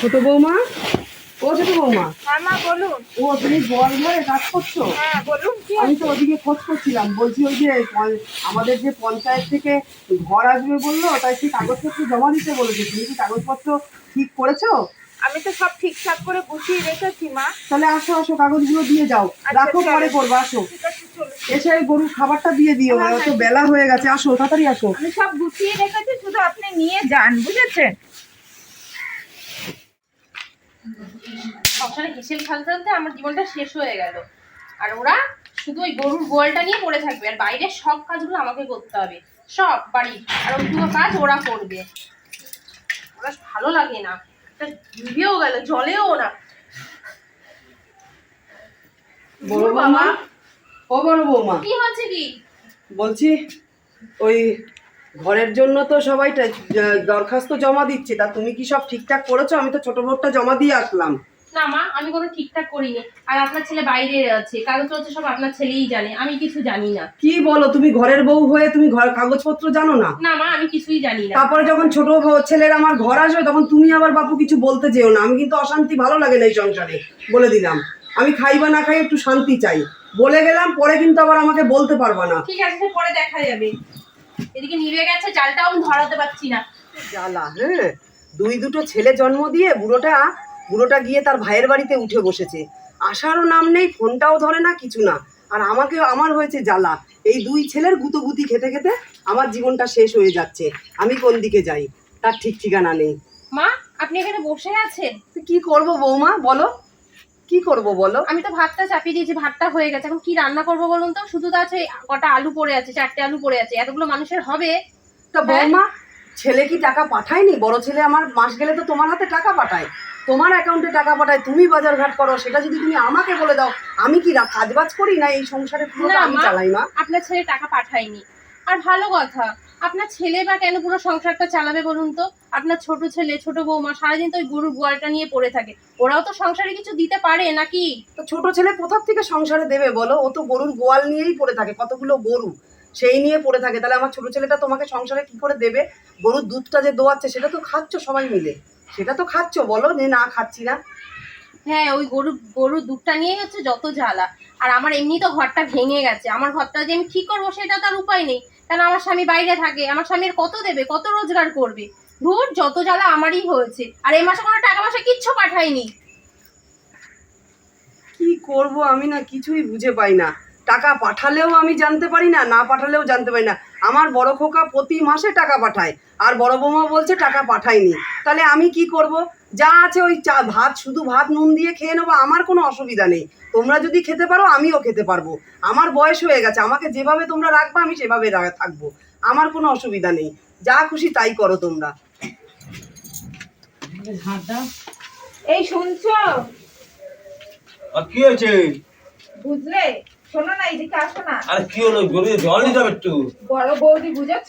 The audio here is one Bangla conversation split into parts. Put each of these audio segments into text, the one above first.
ছোট বৌমা? ও ছোট বৌমা? হ্যাঁ বলুন। ও তুমি বল ঘরে কাজ করছ? হ্যাঁ বলুন কি আমি তো ওদিকে খোঁজ করছিলাম। বলছি ওই যে আমাদের যে পঞ্চায়েত থেকে ঘর আসবে বলল তাই সেই কাগজপত্র জমা দিতে বলেছে। তুমি কি কাগজপত্র ঠিক করেছ? আমি তো সব ঠিকঠাক করে গুছিয়ে রেখেছি মা। তাহলে আসো আসো কাগজগুলো দিয়ে যাও। আচ্ছা, রাখো পরে করব আসো। এসে গরুর খাবারটা দিয়ে দিও হ্যাঁ, অত হ্যাঁ। বেলা হয়ে গেছে আসো তাড়াতাড়ি আসো। আমি সব গুছিয়ে রেখেছি শুধু আপনি নিয়ে যান বুঝেছেন? সংসারে হেসেল খেলতে আমার জীবনটা শেষ হয়ে গেল। আর ওরা শুধু ওই গরুর গোয়ালটা নিয়ে পড়ে থাকবে আর বাইরের সব কাজগুলো আমাকে করতে হবে। সব বাড়ি আর ওইগুলো কাজ ওরা করবে। ওরা ভালো লাগে না। ডুবেও গেল জলেও না। বড় বৌমা? ও বড় বৌমা। কি হচ্ছে কি? বলছি ওই ঘরের জন্য তো সবাইটা দরখাস্ত জমা দিচ্ছে। তা তুমি কি সব ঠিকঠাক করেছ? আমি তো ছোট ভোটটা জমা দিয়ে আসলাম। না মা আমি কোনো ঠিকঠাক করিনি। আর আপনার ছেলে বাইরে আছে কাগজ হচ্ছে সব আপনার ছেলেই জানে আমি কিছু জানি না। কি বলো তুমি ঘরের বউ হয়ে তুমি ঘর কাগজপত্র জানো না? না মা আমি কিছুই জানি না। তারপরে যখন ছোট ছেলের আমার ঘর আসবে তখন তুমি আবার বাপু কিছু বলতে যেও না। আমি কিন্তু অশান্তি ভালো লাগে না এই সংসারে বলে দিলাম। আমি খাই বা না খাই একটু শান্তি চাই। বলে গেলাম পরে কিন্তু আবার আমাকে বলতে পারবা না। ঠিক আছে পরে দেখা যাবে। এদিকে নিভে গেছে জালটাও আমি ধরাতে পারছি না। জ্বালা হ্যাঁ। দুই দুটো ছেলে জন্ম দিয়ে বুড়োটা বুড়োটা গিয়ে তার ভাইয়ের বাড়িতে উঠে বসেছে। আসারও নাম নেই ফোনটাও ধরে না কিছু না। আর আমাকে আমার হয়েছে জ্বালা। এই দুই ছেলের গুতোগুতি খেতে খেতে আমার জীবনটা শেষ হয়ে যাচ্ছে। আমি কোন দিকে যাই? তার ঠিক ঠিকানা নেই। মা আপনি এখানে বসে আছেন? কি করব বৌমা বলো। কি করব বলো? আমি তো ভাতটা চাপিয়ে দিয়েছি ভাতটা হয়ে গেছে। এখন কি রান্না করব বলুন তো? শুধু তো আছে কটা আলু পড়ে আছে চারটে আলু পড়ে আছে। এতগুলো মানুষের হবে। তা বৌমা ছেলে কি টাকা পাঠায়নি? বড় ছেলে আমার মাস গেলে তো তোমার হাতে টাকা পাঠায়। তোমার অ্যাকাউন্টে টাকা পাঠায় তুমি বাজার ঘাট করো সেটা যদি তুমি আমাকে বলে দাও আমি কি রা- কাজবাজ করি না? এই সংসারে পুরোটা না, আমি চালাই মা আপনার ছেলে টাকা পাঠায়নি। আর ভালো কথা আপনার ছেলে বা কেন পুরো সংসারটা চালাবে বলুন তো? আপনার ছোট ছেলে ছোট বৌমা সারাদিন তো ওই গরুর গোয়ালটা নিয়ে পড়ে থাকে। ওরাও তো সংসারে কিছু দিতে পারে নাকি? তো ছোট ছেলে কোথার থেকে সংসারে দেবে বলো? ও তো গরুর গোয়াল নিয়েই পড়ে থাকে কতগুলো গরু? সেই নিয়ে পড়ে থাকে। তাহলে আমার ছোট ছেলেটা তোমাকে সংসারে কি করে দেবে? গরুর দুধটা যে দোয়াচ্ছে সেটা তো খাচ্ছ সবাই মিলে। সেটা তো খাচ্ছ বলো যে না খাচ্ছি না। হ্যাঁ ওই গরু গরুর দুধটা নিয়েই হচ্ছে যত জ্বালা। আর আমার এমনি তো ঘরটা ভেঙে গেছে। আমার ঘরটা যে আমি ঠিক করব সেটা তার উপায় নেই। কারণ আমার স্বামী বাইরে থাকে আমার স্বামীর কত দেবে কত রোজগার করবে? ধুর যত জ্বালা আমারই হয়েছে। আর এই মাসে কোনো টাকা পয়সা কিচ্ছু পাঠায়নি কি করব আমি না কিছুই বুঝে পাই না। টাকা পাঠালেও আমি জানতে পারি না না পাঠালেও জানতে পারি না। আমার বড় খোকা প্রতি মাসে টাকা পাঠায় আর বড় বৌমা বলছে টাকা পাঠায়নি। তাহলে আমি কি করব? যা আছে ওই চা ভাত শুধু ভাত নুন দিয়ে খেয়ে নেব আমার কোনো অসুবিধা নেই। তোমরা যদি খেতে পারো আমিও খেতে পারব। আমার বয়স হয়ে গেছে আমাকে যেভাবে তোমরা রাখবে আমি সেভাবে রা- থাকব। আমার কোনো অসুবিধা নেই। যা খুশি তাই করো তোমরা। এই শুনছো? কি হয়েছে? বুঝলে? শোনো না এদিকে আসো না। আরে কি হলো গরু জল দিতে হবে একটু। বড় বৌদি বুঝেছ?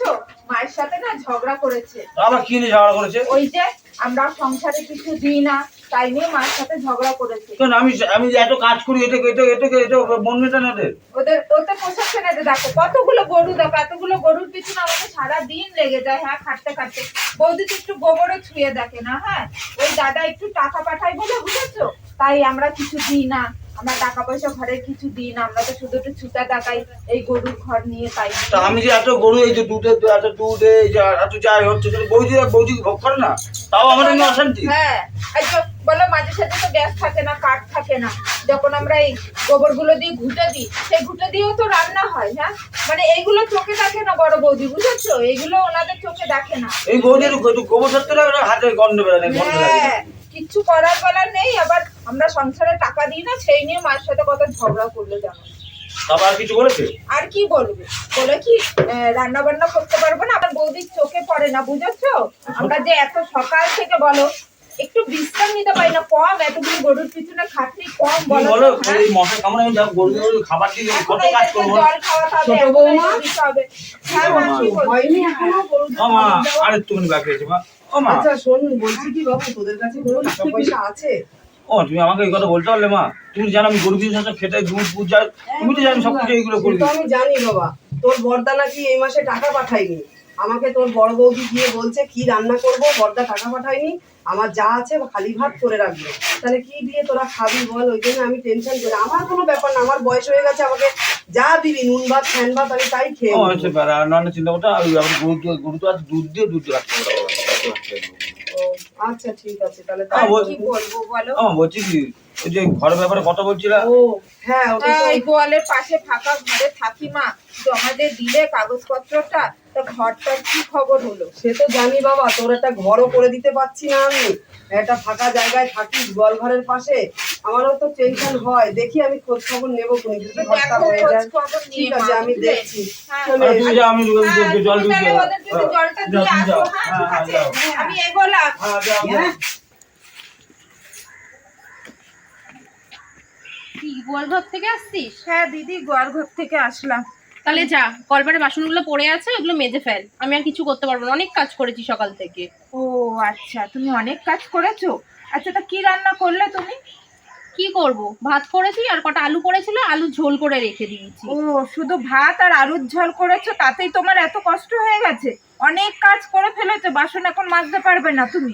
মায়ের সাথে না ঝগড়া করেছে। আবার কি নিয়ে ঝগড়া করেছে? ওই যে আমরা সংসারে কিছু দিই না তাই নিয়ে মায়ের সাথে ঝগড়া করেছে। কেন আমি আমি এত কাজ করি এটা এটা এটা এটা মন মেটা না ওদের? ওদের ওতে পোষাচ্ছে না দেখো কতগুলো গরু দেখো এতগুলো গরুর পিছনে আমাকে সারা দিন লেগে যায় হ্যাঁ খাটতে খাটতে। বৌদি তো একটু গোবরে ছুঁয়ে দেখে না হ্যাঁ? ওই দাদা একটু টাকা পাঠায় বলে বুঝেছ? তাই আমরা কিছু দিই না। আমরা টাকা পয়সা ঘরে কিছু দিই না আমরা তো শুধু একটু ছুটা দেখাই এই গরুর ঘর নিয়ে তাই তা আমি যে এত গরু এই যে দুধে এত দুধ এই যে এত যাই হচ্ছে সেটা বৌদি বৌদি ভোগ করে না? তাও অশান্তি। হ্যাঁ বলো মাঝে সাথে তো গ্যাস থাকে না কাঠ থাকে না। যখন আমরা এই গোবরগুলো দিয়ে ঘুটে দিই সেই ঘুটে দিয়েও তো রান্না হয় হ্যাঁ? মানে এইগুলো চোখে দেখে না বড় বৌদি বুঝেছ? এইগুলো ওনাদের চোখে দেখে না। এই বৌদির গোবর সত্যি হাতে গন্ধ বেরোয় গন্ধ লাগে। হ্যাঁ কিচ্ছু করার বলার নেই আবার আমরা সংসারে টাকা দিই না সেই নিয়ে মায়ের সাথে কত ঝগড়া করল জানো তারপর আর কিছু বলেছে? আর কি বলবে? বলে কি রান্না বান্না করতে পারব না? আমার বৌদির চোখে পড়ে না বুঝেছ? আমরা যে এত সকাল থেকে বলো একটু বিশ্রাম নিতে পারি না কম এতগুলো গরুর পিছনে খাটনি কম তুমি বলো বলো হ্যাঁ? এই মশা কামড়ে আমি যা গরু গরু খাবার দিয়ে কত কাজ এদেরকে জল খাওয়াতে হবে, ছোট বৌমা? এটা দিতে হবে। হ্যাঁ, কি হয়নি এখনও। গরুর ও মা আর একটুখানি বাকি আছে মা। ও মা। আচ্ছা শোন বলছি কি বাবু তোদের কাছে কোনো টাকা পয়সা আছে? ও তুমি আমাকে এই কথা বলতে পারলে মা? তুমি জানো আমি গরু কিছু খেতে দুধ যাই তুমি তো জানো সব কিছু এইগুলো করি আমি জানি বাবা তোর বর্দা নাকি এই মাসে টাকা পাঠায়নি? আমাকে তোর বড় বৌদি গিয়ে বলছে কি রান্না করব? বর্দা টাকা পাঠায়নি আমার যা আছে খালি ভাত করে রাখবে। তাহলে কি দিয়ে তোরা খাবি বল? ওই জন্য আমি টেনশন করি আমার কোনো ব্যাপার না। আমার বয়স হয়ে গেছে আমাকে যা দিবি নুন ভাত ফ্যান ভাত আমি তাই খেয়ে আর নাহলে চিন্তা করতে আমি আবার গরু তো গরু তো আছে দুধ দিয়ে দুধ রাখতে আচ্ছা ঠিক আছে। তাহলে কি বলব বলো? বলছি কি ওই যে ঘরের ব্যাপারে কথা বলছিলা? ও হ্যাঁ ওটা হ্যাঁ, ওই গোয়ালের পাশে ফাঁকা ঘরে থাকি মা। জমা দিয়ে দিলে কাগজপত্রটা তো ঘরটার কি খবর হলো? সে তো জানি বাবা তোর একটা ঘরও করে দিতে পারছি না আমি। একটা ফাঁকা জায়গায় থাকিস ঘরের পাশে আমারও তো টেনশন হয়। দেখি আমি খোঁজ খবর নেব কোন ঘরটা হয়ে যায় ঠিক আছে আমি দেখছি। হ্যাঁ। তুমি যাও আমি জল হ্যাঁ, দিয়ে জলটা দিয়ে আসো, যাও। হ্যাঁ। আমি এগোলাম। হ্যাঁ, কি গোয়ালঘর থেকে আসছিস? হ্যাঁ দিদি গোয়াল ঘর থেকে আসলাম। তাহলে যা কলবারে বাসনগুলো পড়ে আছে ওগুলো মেজে ফেল। আমি আর কিছু করতে পারব না। অনেক কাজ করেছি সকাল থেকে। ও আচ্ছা তুমি অনেক কাজ করেছ? আচ্ছা তা কি রান্না করলে তুমি? কি করব? ভাত করেছি আর কটা আলু করেছিল আলু ঝোল করে রেখে দিয়েছি। ও শুধু ভাত আর আলুর ঝোল করেছ তাতেই তোমার এত কষ্ট হয়ে গেছে? অনেক কাজ করে ফেলেছো বাসন এখন মাজতে পারবে না তুমি।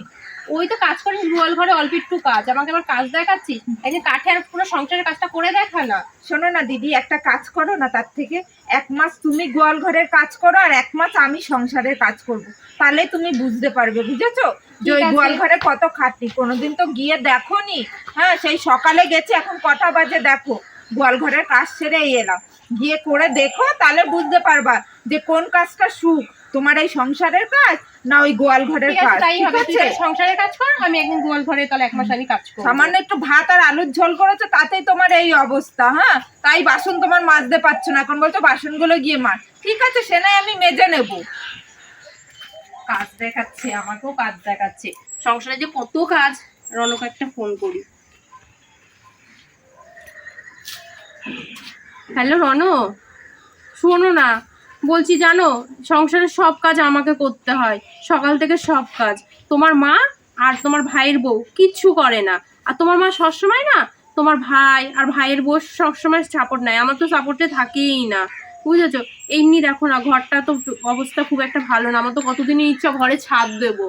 ওই তো কাজ করিস গোয়াল ঘরে অল্প একটু কাজ। আমাকে আবার কাজ দেখাচ্ছিস? এই যে কাঠে আর পুরো সংসারের কাজটা করে দেখা না। শোনো না দিদি একটা কাজ করো না তার থেকে। এক মাস তুমি গোয়াল ঘরের কাজ করো আর এক মাস আমি সংসারের কাজ করব। তাহলে তুমি বুঝতে পারবে বুঝেছ? যে ওই গোয়াল ঘরে কত খাটনি। কোনোদিন তো গিয়ে দেখো নি হ্যাঁ সেই সকালে গেছি এখন কটা বাজে দেখো। গোয়াল ঘরের কাজ সেরেই এলাম। গিয়ে করে দেখো তাহলে বুঝতে পারবা যে কোন কাজটা সুখ। তোমার এই সংসারের কাজ না ওই গোয়াল ঘরের কাজ। তাই ঠিক হবে তুই সংসারের কাজ কর আমি একদিন গোয়াল ঘরে তাহলে এক মাস আমি কাজ করব। সামান্য একটু ভাত আর আলুর ঝোল করেছ তাতেই তোমার এই অবস্থা হ্যাঁ? তাই বাসন তোমার মাজতে পারছ না এখন বলছো বাসনগুলো গিয়ে মার ঠিক আছে সে নাই আমি মেজে নেব। কাজ দেখাচ্ছে আমাকেও কাজ দেখাচ্ছে। সংসারে যে কত কাজ রনক একটা ফোন করি। হ্যালো রন শোনো না বলছি, জানো সংসারের সব কাজ আমাকে করতে হয়। সকাল থেকে সব কাজ। তোমার মা আর তোমার ভাইয়ের বউ কিচ্ছু করে না। আর তোমার মা সবসময় না, তোমার ভাই আর ভাইয়ের বউ সবসময় সাপোর্ট নেয়। আমার তো সাপোর্টে থাকেই না। বুঝেছ? এমনি দেখো না, ঘরটা তো অবস্থা খুব একটা ভালো না। আমার তো কতদিনই ইচ্ছা ঘরে ছাদ দেবো,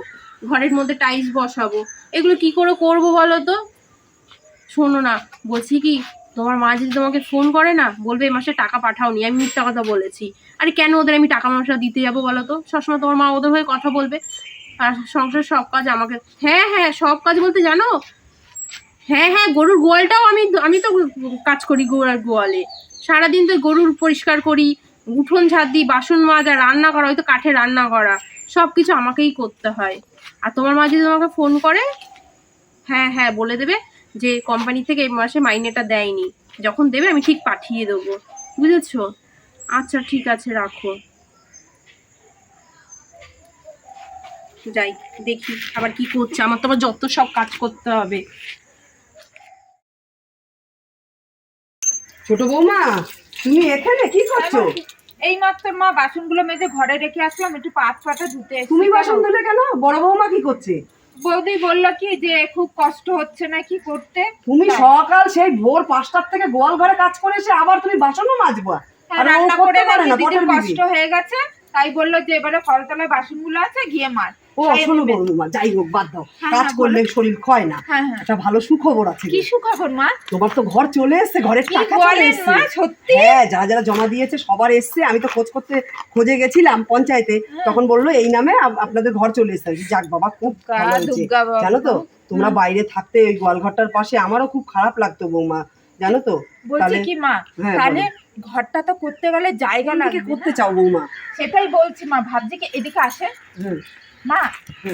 ঘরের মধ্যে টাইলস বসাবো। এগুলো কি করে করব বলো তো? শোনো না, বলছি কি, তোমার মা যদি তোমাকে ফোন করে না, বলবে এই মাসে টাকা পাঠাওনি। আমি মিথ্যা কথা বলেছি। আরে কেন ওদের আমি টাকা পয়সা দিতে যাব বলো তো সবসময় তোমার মা ওদের হয়ে কথা বলবে। আর সংসার সব কাজ আমাকে হ্যাঁ হ্যাঁ সব কাজ বলতে জানো? হ্যাঁ হ্যাঁ গরুর গোয়ালটাও আমি আমি তো কাজ করি গরুর গোয়ালে। সারাদিন তো গরুর পরিষ্কার করি, উঠোন ঝাড় দিই, বাসন মাজা, রান্না করা হয়তো কাঠে রান্না করা। সব কিছু আমাকেই করতে হয়। আর তোমার মা যদি তোমাকে ফোন করে হ্যাঁ হ্যাঁ বলে দেবে যে কোম্পানি থেকে এই মাসে মাইনেটা দেয়নি। যখন দেবে আমি ঠিক পাঠিয়ে দেবো। বুঝেছ? আচ্ছা ঠিক আছে রাখো। যাই দেখি আবার কি করছে। আমার তো আবার যত সব কাজ করতে হবে। ছোট বৌমা তুমি এখানে কি করছ? এই মাত্র মা বাসনগুলো মেজে ঘরে রেখে আসলাম। একটু পাঁচ পাটা ধুতে তুমি বাসন ধুলে কেন? বড় বৌমা কি করছে? বৌদি বলল কি যে খুব কষ্ট হচ্ছে না কি করতে? তুমি সকাল সেই ভোর পাঁচটার থেকে গোয়াল ঘরে কাজ করে এসে আবার তুমি বাসনও মাজবা। হ্যাঁ, রান্না করে নাকি দিদির কষ্ট হয়ে গেছে তাই বলল যে এবারে কলতলায় বাসনগুলো আছে গিয়ে মার। ও শোনো আমি- বৌমা যাই হোক বাদ দাও। হ্যাঁ, কাজ হ্যাঁ, করলে শরীর ক্ষয় না। হ্যাঁ হ্যাঁ। একটা ভালো সুখবর আছে কি সুখবর মা? তোমার তো ঘর চলে এসছে ঘরের টাকা চলে এসছে। মা সত্যি? হ্যাঁ যারা যারা জমা দিয়েছে সবার এসছে। আমি তো খোঁজ করতে খোঁজে গেছিলাম পঞ্চায়েতে। হ্যাঁ। তখন বলল এই নামে আপনাদের ঘর চলে এসছে। যাক বাবা খুব। জানো তো তোমরা বাইরে থাকতে ওই গোয়ালঘরটার পাশে আমারও খুব খারাপ লাগতো বৌমা। জানো তো? বলছি কি মা হ্যাঁ, তাহলে ঘরটা তো করতে গেলে জায়গা লাগবে করতে চাও বৌমা? সেটাই বলছি মা ভাবছি কি এদিকে আসে? মা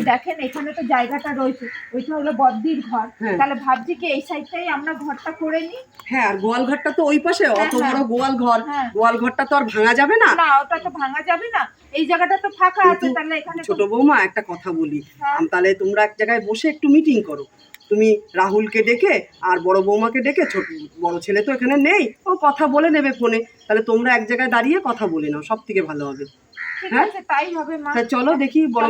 দেখেন এখানে তো জায়গাটা রয়েছে। ওইটা হলো বদ্দির ঘর। হ্যাঁ। তাহলে ভাবছি কি এই সাইডটাই আমরা ঘরটা করে নিই? হ্যাঁ আর গোয়াল ঘরটা তো ওই পাশে অত হ্যাঁ, বড় গোয়াল ঘর। হ্যাঁ। গোয়াল ঘরটা তো আর ভাঙা যাবে না? না ওটা তো ভাঙা যাবে না। এই জায়গাটা তো ফাঁকা আছে তাহলে এখানে ছোট বৌমা একটা কথা বলি। হ্যাঁ। আম, তাহলে তোমরা এক জায়গায় বসে একটু মিটিং করো। তুমি রাহুলকে ডেকে আর বড় বৌমাকে ডেকে ছোট বড় ছেলে তো এখানে নেই ও কথা বলে নেবে ফোনে। তাহলে তোমরা এক জায়গায় দাঁড়িয়ে কথা বলে নাও সব থেকে ভালো হবে। হ্যাঁ? তাই হবে মা। চলো দেখি বড়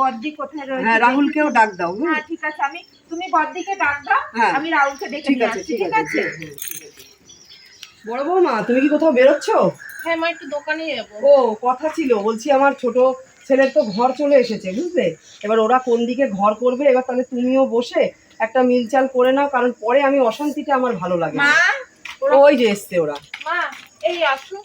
বদ্দি কোথায় রয়েছে হ্যাঁ রাহুলকেও ডাক দাও হ্যাঁ ঠিক আছে আমি তুমি বদ্দিকে ডাক দাও হ্যাঁ। আমি রাহুলকে ডেকে ঠিক আছে হ্যাঁ, হ্যাঁ, ঠিক আছে বড় বৌমা তুমি কি কোথাও বেরোচ্ছ? হ্যাঁ মা একটু দোকানে যাব। ও কথা ছিল বলছি আমার ছোট ছেলের তো ঘর চলে এসেছে বুঝলে? এবার ওরা কোন দিকে ঘর করবে? এবার তাহলে তুমিও বসে একটা মিলচাল করে নাও কারণ পরে আমি অশান্তিটা আমার ভালো লাগে ওই যে এসছে ওরা। মা এই আসো।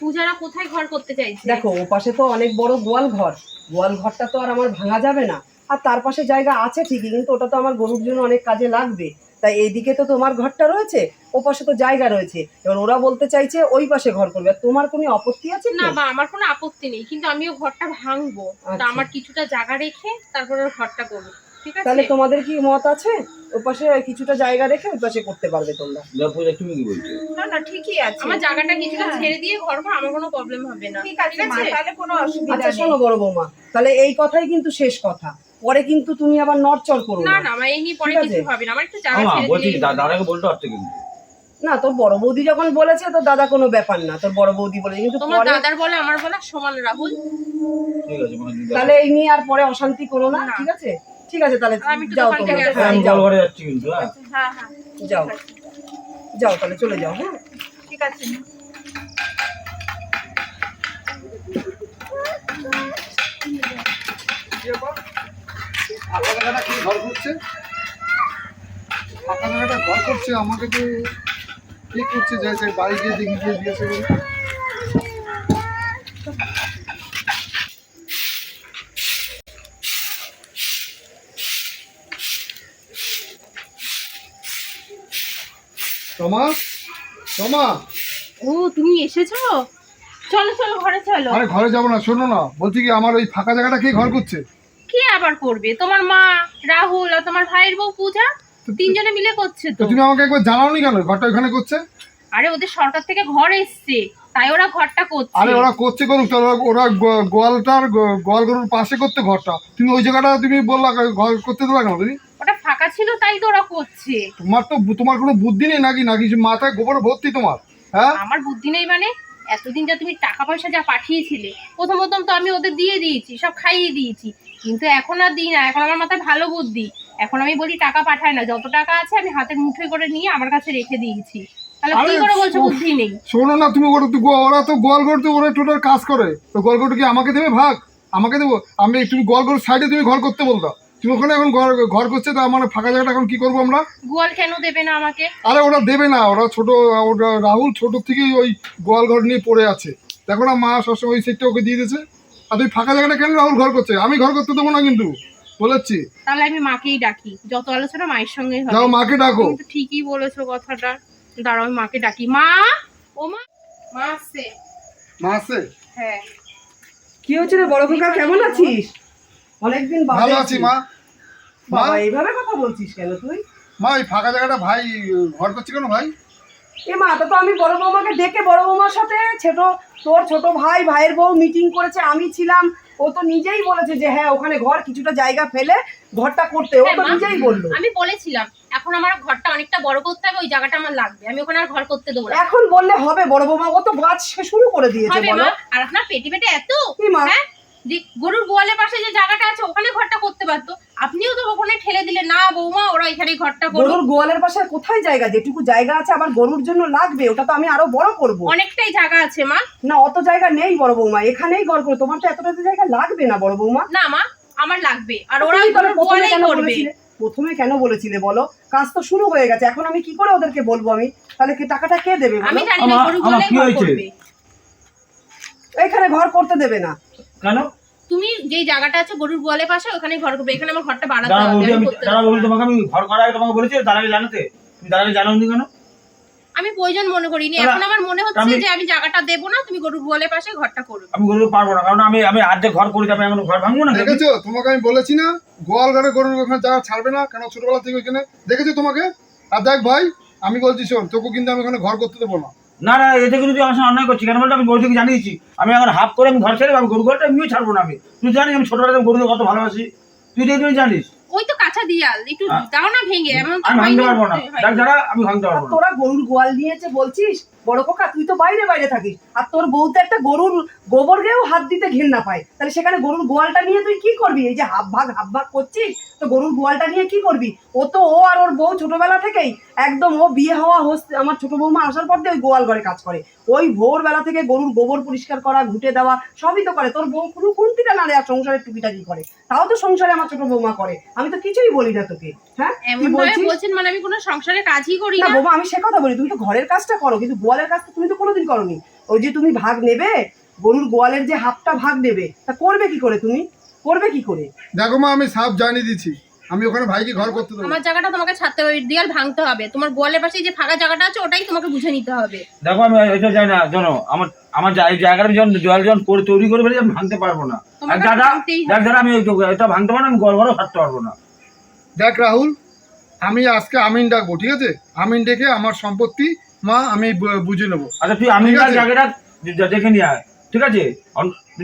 পূজারা কোথায় ঘর করতে চাইছে? দেখো ও পাশে তো অনেক বড় গোয়াল ঘর। গোয়াল ঘরটা তো আর আমার ভাঙা যাবে না। আর তার পাশে জায়গা আছে ঠিকই কিন্তু ওটা তো আমার গরুর জন্য অনেক কাজে লাগবে। তাই এইদিকে তো তোমার ঘরটা রয়েছে ও পাশে তো জায়গা রয়েছে। এবার ওরা বলতে চাইছে ওই পাশে ঘর করবে। আর তোমার কোনো আপত্তি আছে না বা আমার কোনো আপত্তি নেই কিন্তু আমিও ঘরটা ভাঙবো। তা আচ্ছা। আমার কিছুটা জায়গা রেখে তারপরে ঘরটা করব তাহলে তোমাদের কি মত আছে? ওই পাশে কিছুটা জায়গা রেখে ওই পাশে করতে পারবে তোমরা। না, পূজা তুমি কি বলছো? না না ঠিকই আছে। আমার জায়গাটা কিছুটা হ্যাঁ। ছেড়ে দিয়ে ঘর করো আমার কোনো প্রবলেম হবে না ঠিক আছে তাহলে কোনো অসুবিধা আচ্ছা শোনো বড় বৌমা তাহলে এই কথাই কিন্তু শেষ কথা। পরে কিন্তু তুমি আবার নড়চড় করো না না। না আমার এই নিয়ে পরে কিছু হবে না। আমার একটু জায়গা আমা ছেড়ে বলছি দা- হবে। দাদাকে বলতে পারছে কিন্তু। না তোর বড় বৌদি যখন বলেছে তোর দাদা কোনো ব্যাপার না তোর বড় বৌদি বলেছে কিন্তু তোমার দাদার বলে আমার বলা সমান রাহুল। ঠিক আছে মানে তাহলে এই নিয়ে আর পরে অশান্তি করো না। ঠিক আছে? ঠিক আছে তাহলে আমি একটু যাও। হ্যাঁ, আমি যাও। করে যাচ্ছি কিন্তু হ্যাঁ। হ্যাঁ হ্যাঁ। যাও। যাও তাহলে চলে যাও হ্যাঁ? ঠিক আছে। ফাঁকা জায়গাটা কি ঘর করছে? ফাঁকা জায়গাটা ঘর করছে আমাকে তো কি করছে যাই যাই বাড়ি গিয়ে দেখি গিয়ে জিজ্ঞাসা তোমা তোমা ও তুমি এসেছ? চলো চলো ঘরে চলো। আরে ঘরে যাব না শোনো না। বলছি কি আমার ওই ফাঁকা জায়গাটা কে ঘর করছে? কে আবার করবে? তোমার মা রাহুল আর তোমার ভাইয়ের বউ পূজা? তিনজনে মিলে করছে তো। তুমি আমাকে একবার জানাওনি কেন? ঘরটা ওখানে করছে? আরে ওদের সরকার থেকে ঘর এসছে তাই ওরা ঘরটা করছে। আরে ওরা করছে করুক তাহলে ওরা- ওরা গোয়ালটার গোয়াল গরুর পাশে করতে ঘরটা। তুমি ওই জায়গাটা তুমি বললা ঘর করতে দেবে কেন তুমি ওটা ফাঁকা ছিল তাই তো ওরা করছে। তোমার তো তোমার কোনো বুদ্ধি নেই নাকি? নাকি মাথায় গোবর ভর্তি তোমার? হ্যাঁ? আমার বুদ্ধি নেই মানে? এতদিন যা তুমি টাকা পয়সা যা পাঠিয়েছিলে প্রথম প্রথম তো আমি ওদের দিয়ে দিয়েছি সব খাইয়ে দিয়েছি। কিন্তু এখন আর দিই না এখন আমার মাথায় ভালো বুদ্ধি। এখন আমি বলি টাকা পাঠায় না যত টাকা আছে আমি হাতের মুঠোয় করে নিয়ে আমার কাছে রেখে দিয়েছি। তাহলে কি করে বলছো বুদ্ধি নেই? শোনো না তুমি ওরা তো ওরা তো গোয়াল গরু তো ওরা টোটাল কাজ করে। তো গোয়াল কি আমাকে দেবে? ভাগ। আমাকে দেবো? আমি তুমি গোয়াল গরুর সাইডে তুমি ঘর করতে বলতো তুমি ওখানে এখন ঘর ঘর করছে তা আমার ফাঁকা জায়গাটা এখন কি করব আমরা? গোয়াল কেন দেবে না আমাকে? আরে ওরা দেবে না ওরা ছোট ওরা রাহুল ছোট থেকেই ওই গোয়াল ঘর নিয়ে পড়ে আছে। দেখো না মা সবসময় ওই সেটটা ওকে দিয়ে দিয়েছে। আর তুই ফাঁকা জায়গাটা কেন রাহুল ঘর করছে? আমি ঘর করতে দেবো না কিন্তু বলেছি। তাহলে আমি মাকেই ডাকি। যত আলোচনা মায়ের সঙ্গে হবে। যাও মাকে ডাকো। তুমি তো ঠিকই বলেছ কথাটা। দাঁড়াও আমি মাকে ডাকি। মা! ও মা! মা আসছে। মা আছে হ্যাঁ। কি হচ্ছে রে বড় খোকা কেমন আছিস? অনেকদিন বাদে ভালো আছি মা মা। বাবা এইভাবে কথা বলছিস কেন তুই? মা এই ফাঁকা জায়গাটা ভাই ঘর করছে কেন ভাই? এ মা তো আমি বড় বৌমাকে ডেকে বড় বৌমার সাথে ছোট তোর ছোট ভাই ভাইয়ের বউ মিটিং করেছে আমি ছিলাম। ও তো নিজেই বলেছে যে হ্যাঁ ওখানে ঘর কিছুটা জায়গা ফেলে ঘরটা করতে। ও হ্যাঁ, তো নিজেই বলল। আমি বলেছিলাম এখন আমার ঘরটা অনেকটা বড় করতে হবে ওই জায়গাটা আমার লাগবে। আমি ওখানে আর ঘর করতে দেবো এখন বললে হবে বড় বৌমা ও তো গাছ শুরু করে দিয়েছে বলো। আর আপনার পেটে পেটে এত? কি মা? হ্যাঁ? যে গরুর গোয়ালের পাশে যে জায়গাটা আছে ওখানে ঘরটা করতে পারতো। আপনিও তো ওখানে ঠেলে দিলে না বৌমা ওরা এখানে ঘরটা করুক গরুর গোয়ালের পাশে আর কোথায় জায়গা? যেটুকু জায়গা আছে আমার গরুর জন্য লাগবে ওটা তো আমি আরও বড় করব। অনেকটাই জায়গা আছে মা। না অত জায়গা নেই বড় বৌমা এখানেই ঘর করো। তোমার তো এতটা জায়গা লাগবে না বড় বৌমা। না মা আমার লাগবে। আর ওরা গরুর গোয়ালেই কেন করবে। প্রথমে কেন বলেছিলে বলো? কাজ তো শুরু হয়ে গেছে এখন আমি কি করে ওদেরকে বলব আমি? তাহলে কি টাকাটা কে দেবে আমি জানি না গোয়ালেই ঘর করবে। এখানে ঘর করতে দেবে না। কেন? তুমি যেই জায়গাটা আছে গরুর গোয়ালের পাশে ওখানে ঘর করবে। এখানে আমার ঘরটা বাড়াতে হবে বৌদি আমি আমি করতে বৌদি তোমাকে আমি ঘর করার আগে তোমাকে বলেছি দাদাকে জানাতে তুমি দাদাকে জানাওনি কেন? আমি প্রয়োজন মনে করিনি। এখন আমার মনে হচ্ছে যে আমি জায়গাটা দেবো না তুমি গরুর গোয়ালের পাশে ঘরটা করবে আমি করতে পারব না কারণ আমি আমি আর্ধেক ঘর করেছি আমি এখন ঘর ভাঙবো না দেখেছ? তোমাকে আমি বলেছি না গোয়াল ঘরে গরুর ওখানে জায়গা ছাড়বে না কেন ছোটবেলা থেকে ওইখানে দেখেছ তোমাকে? আর দেখ ভাই আমি বলছি শোন তোকে কিন্তু আমি ওখানে ঘর করতে দেবো না। না না এতে কিন্তু তুই আমার সঙ্গে অন্যায় করছি কেন বলতো আমি গরুকে জানিয়েছি। আমি এখন হাফ করে আমি ঘর ছেড়ে আমি গরু ঘরটা আমিও ছাড়বো না আমি। তুই জানিস আমি ছোটবেলা থেকে গরুকে কত ভালোবাসি? তুই তো এগুলো জানিস। ওই তো কাঁচা দিয়াল একটু দাও না ভেঙে আমি ভাঙতে পারব না। দেখ দাদা আমি ভাঙতে পারব তোরা গরুর গোয়াল নিয়েছে বলছিস? বড় কোকা তুই তো বাইরে বাইরে থাকিস। আর তোর বউ তো একটা গরুর গোবর গেও হাত দিতে ঘেন্না পায়। তাহলে সেখানে গরুর গোয়ালটা নিয়ে তুই কি করবি? এই যে হাফ ভাগ হাফ ভাগ করছিস তো গরুর গোয়ালটা নিয়ে কি করবি? ও তো ও আর ওর বউ ছোটবেলা থেকেই একদম ও বিয়ে হওয়া হচ্ছে আমার ছোট বৌমা আসার পর দিয়ে ওই গোয়াল ঘরে কাজ করে। ওই ভোরবেলা থেকে গরুর গোবর পরিষ্কার করা ঘুটে দেওয়া সবই তো করে। তোর বউ কোনো খুন্তিটা না রে আর সংসারের টুকিটাকি করে। তাও তো সংসারে আমার ছোট বৌমা করে। আমি তো কিছুই বলি না তোকে হ্যাঁ? এমন বলছেন মানে আমি কোনো সংসারে কাজই করি না না। বাবা আমি সে কথা বলি তুমি তো ঘরের কাজটা করো কিন্তু গোয়ালের কাজটা তুমি তো কোনোদিন করনি। ওই যে তুমি ভাগ নেবে গরুর গোয়ালের যে হাফটা ভাগ নেবে তা করবে কি করে তুমি? করবে কি করে? দেখো মা আমি সাপ জানিয়ে দিচ্ছি। আমি ওখানে ভাইকে ঘর করতে দেবো। আমার জায়গাটা তোমাকে ছাড়তে হবে দেয়াল ভাঙতে হবে। তোমার গোয়ালের পাশে যে ফাঁকা জায়গাটা আছে ওটাই তোমাকে বুঝে নিতে হবে। দেখো আমি এটা জানি না জানো আমার আমার এই জায়গাটা যখন জল যখন করে তৈরি করে আমি ভাঙতে পারব না। আর দাদা দেখ দাদা আমি এটা ভাঙতে পারব না আমি গড় গড়ও ছাড়তে পারব না। দেখ রাহুল আমি আজকে আমিন ডাকবো ঠিক আছে? আমিন ডেকে আমার সম্পত্তি মা আমি বু- বুঝে নেব। আচ্ছা তুই আমি ঠিক জায়গাটা দেখে নিয়ে আয় ঠিক আছে?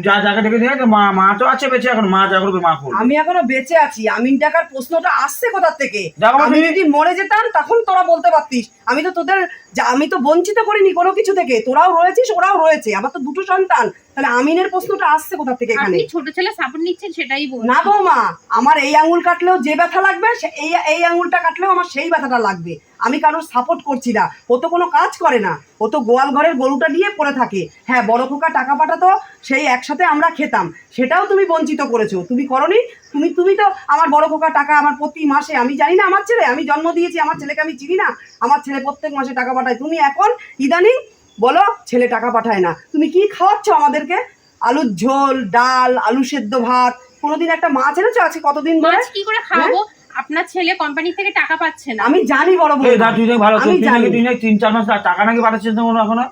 যা জায়গা দেখে নিয়ে মা মা তো আছে বেঁচে এখন মা যা করবে মা করবে। আমি এখনও বেঁচে আছি। আমিন টাকার প্রশ্নটা আসছে কোথা থেকে? আমি যদি মরে যেতাম তখন তোরা বলতে পারতিস। আমি তো তোদের যা- আমি তো বঞ্চিত করিনি কোনো কিছু থেকে। তোরাও রয়েছিস ওরাও রয়েছে। আমার তো দুটো সন্তান। তাহলে আমিনের প্রশ্নটা আসছে কোথা থেকে এখানে? আপনি ছোট ছেলে সাপোর্ট নিচ্ছেন সেটাই বল না গো মা আমার এই আঙুল কাটলেও যে ব্যথা লাগবে সে- এই এই আঙুলটা কাটলেও আমার সেই ব্যথাটা লাগবে। আমি কারোর সাপোর্ট করছি না। ও তো কোনো কাজ করে না। ও তো গোয়াল ঘরের গরুটা নিয়ে পড়ে থাকে। হ্যাঁ বড় খোকা টাকা পাঠাতো সেই একসাথে আমরা খেতাম। সেটাও তুমি বঞ্চিত করেছ। তুমি করনি তুমি তুমি তো আমার বড় খোকা টাকা আমার প্রতি মাসে আমি জানি না আমার ছেলে আমি জন্ম দিয়েছি আমার ছেলেকে আমি চিনি না। আমার ছেলে প্রত্যেক মাসে টাকা পাঠায়। তুমি এখন ইদানিং বলো ছেলে টাকা পাঠায় না। তুমি কি খাওয়াচ্ছ আমাদেরকে? আলুর ঝোল ডাল আলু সেদ্ধ ভাত। কোনোদিন একটা মাছ এনেছো আজকে কতদিন ধরে? কি করে খাওয়াবো আপনার ছেলে কোম্পানি থেকে টাকা পাচ্ছে না। আমি জানি বড় দা তুই নাকি ভালো আমি তুই জানি। নাকি তুই নাকি তিন চার মাস টাকা নাকি পাঠাচ্ছিস না কোনো এখনও?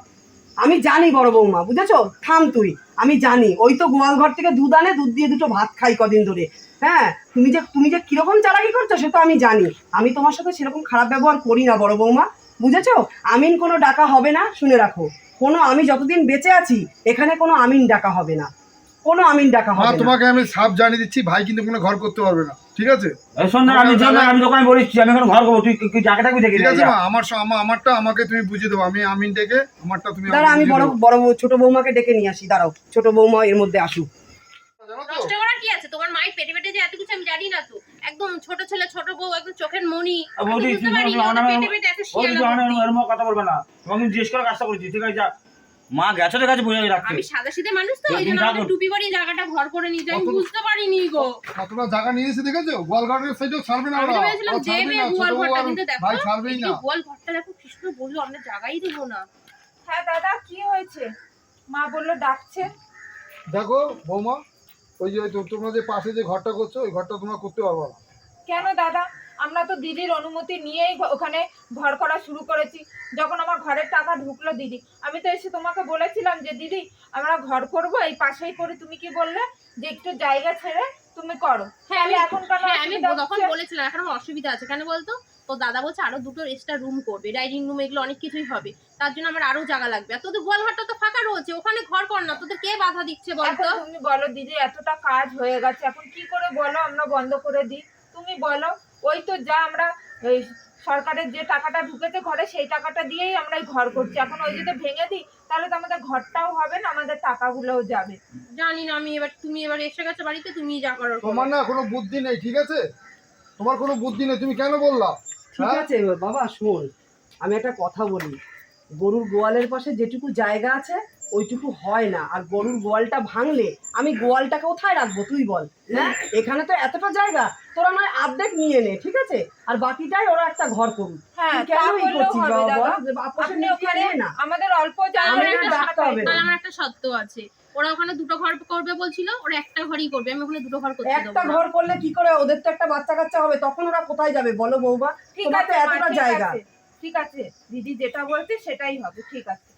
আমি জানি বড় বৌমা বুঝেছ? থাম তুই। আমি জানি। ওই তো গোয়াল ঘর থেকে দুধ আনে দুধ দিয়ে দুটো ভাত খাই কদিন ধরে। হ্যাঁ তুমি যে তুমি যে কীরকম চালাকি করছ সে তো আমি জানি। আমি তোমার সাথে সেরকম খারাপ ব্যবহার করি না বড় বৌমা। বুঝেছ? আমিন কোনো ডাকা হবে না শুনে রাখো। কোনো আমি যতদিন বেঁচে আছি এখানে কোনো আমিন ডাকা হবে না। কোনো আমিন ডাকা হবে না। তোমাকে আমি সাপ জানিয়ে দিচ্ছি ভাই কিন্তু কোনো ঘর করতে পারবে না। ঠিক আছে? শোন না, আমি জানি, আমি দোকানে বলেছি আমি এখন ঘর করব। তুই তুই জায়গাটা তুই দেখে ঠিক আছে মা আমার আমারটা আমাকে তুমি বুঝিয়ে দেবো। আমি আমিন ডেকে আমারটা তুমি দাঁড়া আমি বড় বড় ছোট বৌমাকে ডেকে নিয়ে আসি দাঁড়াও। ছোট বৌমা এর মধ্যে আসুক। জানো করার কি আছে? তোমার মায়ের পেটে পেটে যে এত কিছু আমি জানি না তো। একদম ছোট ছেলে ছোট বউ একদম চোখের মনি বৌদি, তুমি কথা বলবে না। তোমাকে জিজ্ঞেস করে কাজটা করেছি ঠিক আছে? যা। মা গেছে তো বোঝাই রাখতে আমি সাদা সিধে মানুষ তো ওই জন্য করো। টুপি পরিয়ে জায়গাটা ঘর করে নিয়ে আমি কত- বুঝতে পারিনি গো। কতটা জায়গা নিয়ে এসে দেখেছ? গোয়াল ঘরের ছাড়বে না আমি ভেবেছিলাম দেবে গোয়াল ঘরটা কিন্তু দেখো ভাই ছাড়বেই না। গোয়াল ঘরটা দেখো কৃষ্ণ বলল আমরা জায়গাই দেবো না। হ্যাঁ দাদা কি হয়েছে? মা বলল ডাকছে। দেখো বৌমা ওই যে ওই তো- তোমরা যে পাশে যে ঘরটা করছ ওই ঘরটা তোমরা করতে পারব না। কেন দাদা? আমরা তো দিদির অনুমতি নিয়েই ওখানে ঘর করা শুরু করেছি। যখন আমার ঘরের টাকা ঢুকলো দিদি। আমি তো এসে তোমাকে বলেছিলাম যে দিদি আমরা ঘর করব এই পাশেই করে তুমি কি বললে যে একটু জায়গা ছেড়ে তুমি করো? হ্যাঁ আমি এখন হ্যাঁ আমি তখন বলেছিলাম এখন আমার অসুবিধা আছে। কেন বলতো? তো দাদা বলছে আরও দুটো এক্সট্রা রুম করবে ডাইনিং রুম এগুলো অনেক কিছুই হবে। তার জন্য আমার আরও জায়গা লাগবে। আর তোদের গোয়াল ঘরটা তো ফাঁকা রয়েছে ওখানে ঘর কর না। তোদের কে বাধা দিচ্ছে বলতো? তুমি বলো দিদি এতটা কাজ হয়ে গেছে। এখন কি করে বলো আমরা বন্ধ করে দিই। তুমি বলো ওই তো যা আমরা এই সরকারের যে টাকাটা ঢুকেছে ঘরে সেই টাকাটা দিয়েই আমরা এই ঘর করছি। এখন ওই যদি ভেঙে দিই তাহলে তো আমাদের ঘরটাও হবে না আমাদের টাকাগুলোও যাবে। জানি না আমি এবার তুমি এবার এসে গেছো বাড়িতে তুমি যা করো। তোমার না কোনো বুদ্ধি নেই ঠিক আছে? তোমার কোনো বুদ্ধি নেই তুমি কেন বললা? ঠিক হ্যাঁ? আছে বাবা শোন আমি একটা কথা বলি। গরুর গোয়ালের পাশে যেটুকু জায়গা আছে ওইটুকু হয় না। আর গরুর গোয়ালটা ভাঙলে আমি গোয়ালটা কোথায় রাখব? তুই বল। হ্যাঁ? এখানে তো এতটা জায়গা তোরা নয় অর্ধেক নিয়ে নে ঠিক আছে? আর বাকিটাই ওরা একটা ঘর করুক। হ্যাঁ আমাদের অল্প আমার একটা ডাকতে হবে। না। তাহলে আমার একটা সত্য আছে। ওরা ওখানে দুটো ঘর করবে বলছিল ওরা একটা ঘরই করবে। আমি ওখানে দুটো ঘর করতে একটা ঘর করলে কি করে ওদের তো একটা বাচ্চা কাচ্চা হবে? তখন ওরা কোথায় যাবে? বলো বৌবা ঠিক আছে এতটা জায়গা। ঠিক আছে দিদি যেটা বলছে সেটাই হবে ঠিক আছে।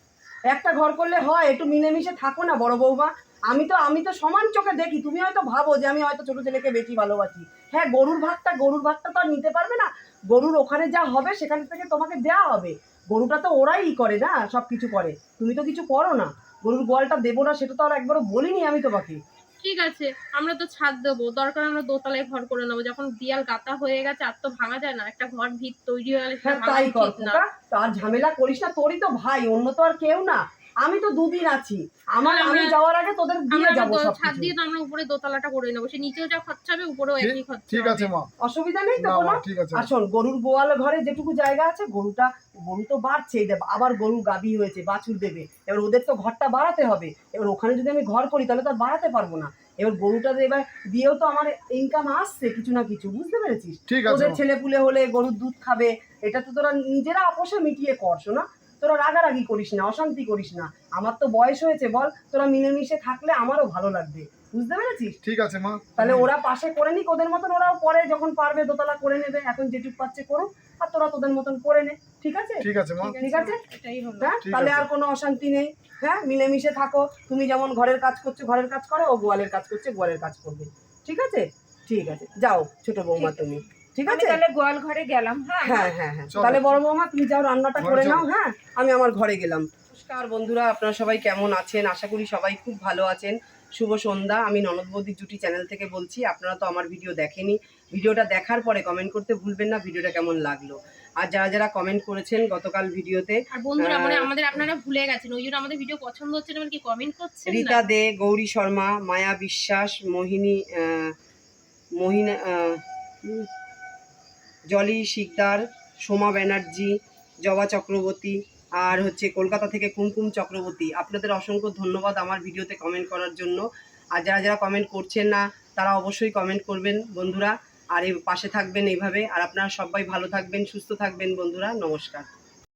একটা ঘর করলে হয়, একটু মিলেমিশে থাকো না বড় বৌমা। আমি তো আমি তো সমান চোখে দেখি, তুমি হয়তো ভাবো যে আমি হয়তো ছোট ছেলেকে বেশি ভালোবাসি। হ্যাঁ গরুর ভাতটা গরুর ভাতটা তো আর নিতে পারবে না। গরুর ওখানে যা হবে সেখান থেকে তোমাকে দেওয়া হবে। গরুটা তো ওরাই করে না সব কিছু করে। তুমি তো কিছু করো না। গরুর গোয়ালটা দেবো না, সেটা তো আর একবারও বলিনি আমি তোমাকে। ঠিক আছে আমরা তো ছাদ দেবো। দরকার আমরা দোতলায় ঘর করে নেব। যখন দিয়াল গাতা হয়ে গেছে আর তো ভাঙা যায় না। একটা ঘর ভিত তৈরি হয়ে গেলে হ্যাঁ তাই কর না। তার ঝামেলা করিস না তোরই তো ভাই অন্য তো আর কেউ না। আমি তো দুদিন আছি। আমার আমি যাওয়ার আগে তোদের দিয়ে যাব সব ছাদ দিয়ে তো আমরা উপরে দোতলাটা করে নেব। সে নিচেও যা খরচা হবে উপরেও একই খরচা ঠিক আছে মা। অসুবিধা নেই তো কোনো? শোন গরুর গোয়াল ঘরে যেটুকু জায়গা আছে গরুটা গরু তো বাড়ছেই দেব আবার গরু গাবি হয়েছে বাছুর দেবে। এবার ওদের তো ঘরটা বাড়াতে হবে। এবার ওখানে যদি আমি ঘর করি তাহলে তো আর বাড়াতে পারব না। এবার গরুটা এবার দিয়েও তো আমার ইনকাম আসছে কিছু না কিছু বুঝতে পেরেছিস? ওদের ছেলে পুলে হলে গরুর দুধ খাবে। এটা তো তোরা নিজেরা আপোষে মিটিয়ে করছ না তোরা রাগারাগি করিস না অশান্তি করিস না। আমার তো বয়স হয়েছে বল। তোরা মিলেমিশে থাকলে আমারও ভালো লাগবে। বুঝতে পেরেছিস? ঠিক আছে মা। তাহলে ওরা পাশে করে নিক ওদের মতন ওরাও পরে যখন পারবে দোতলা করে নেবে। এখন যেটুক পাচ্ছে করুক আর তোরা তোদের মতন করে নে। ঠিক আছে? ঠিক আছে মা। ঠিক আছে? হ্যাঁ? তাহলে আর কোনো অশান্তি নেই। হ্যাঁ? মিলেমিশে থাকো। তুমি যেমন ঘরের কাজ করছ ঘরের কাজ করো ও গোয়ালের কাজ করছে গোয়ালের কাজ করবে। ঠিক আছে? ঠিক আছে। যাও ছোট বৌমা তুমি। ঠিক আমি আছে? তাহলে গোয়াল ঘরে গেলাম হ্যাঁ হ্যাঁ হ্যাঁ হ্যাঁ। তাহলে বড় বৌমা তুমি যাও রান্নাটা করে নাও হ্যাঁ? আমি আমার ঘরে গেলাম। নমস্কার বন্ধুরা আপনারা সবাই কেমন আছেন? আশা করি সবাই খুব ভালো আছেন। শুভ সন্ধ্যা। আমি ননদ বৌদি জুটি চ্যানেল থেকে বলছি আপনারা তো আমার ভিডিও দেখেনি। ভিডিওটা দেখার পরে কমেন্ট করতে ভুলবেন না ভিডিওটা কেমন লাগল। আর যারা যারা কমেন্ট করেছেন গতকাল ভিডিওতে আর বন্ধুরা। মানে আমাদের আপনারা ভুলে গেছেন। ওই জন্য আমাদের ভিডিও পছন্দ হচ্ছে না মানে কি কমেন্ট করছেন রীতা দে গৌরী শর্মা মায়া বিশ্বাস মোহিনী আহ, মোহিনা জলি, শিকদার, সোমা ব্যানার্জি, জবা চক্রবর্তী আর হচ্ছে কলকাতা থেকে কুমকুম চক্রবর্তী। আপনাদের অসংখ্য ধন্যবাদ আমার ভিডিওতে কমেন্ট করার জন্য। আর যারা যারা কমেন্ট করছেন না, তারা অবশ্যই কমেন্ট করবেন বন্ধুরা। আর পাশে থাকবেন এইভাবে। আর আপনারা সবাই ভালো থাকবেন, সুস্থ থাকবেন বন্ধুরা। নমস্কার।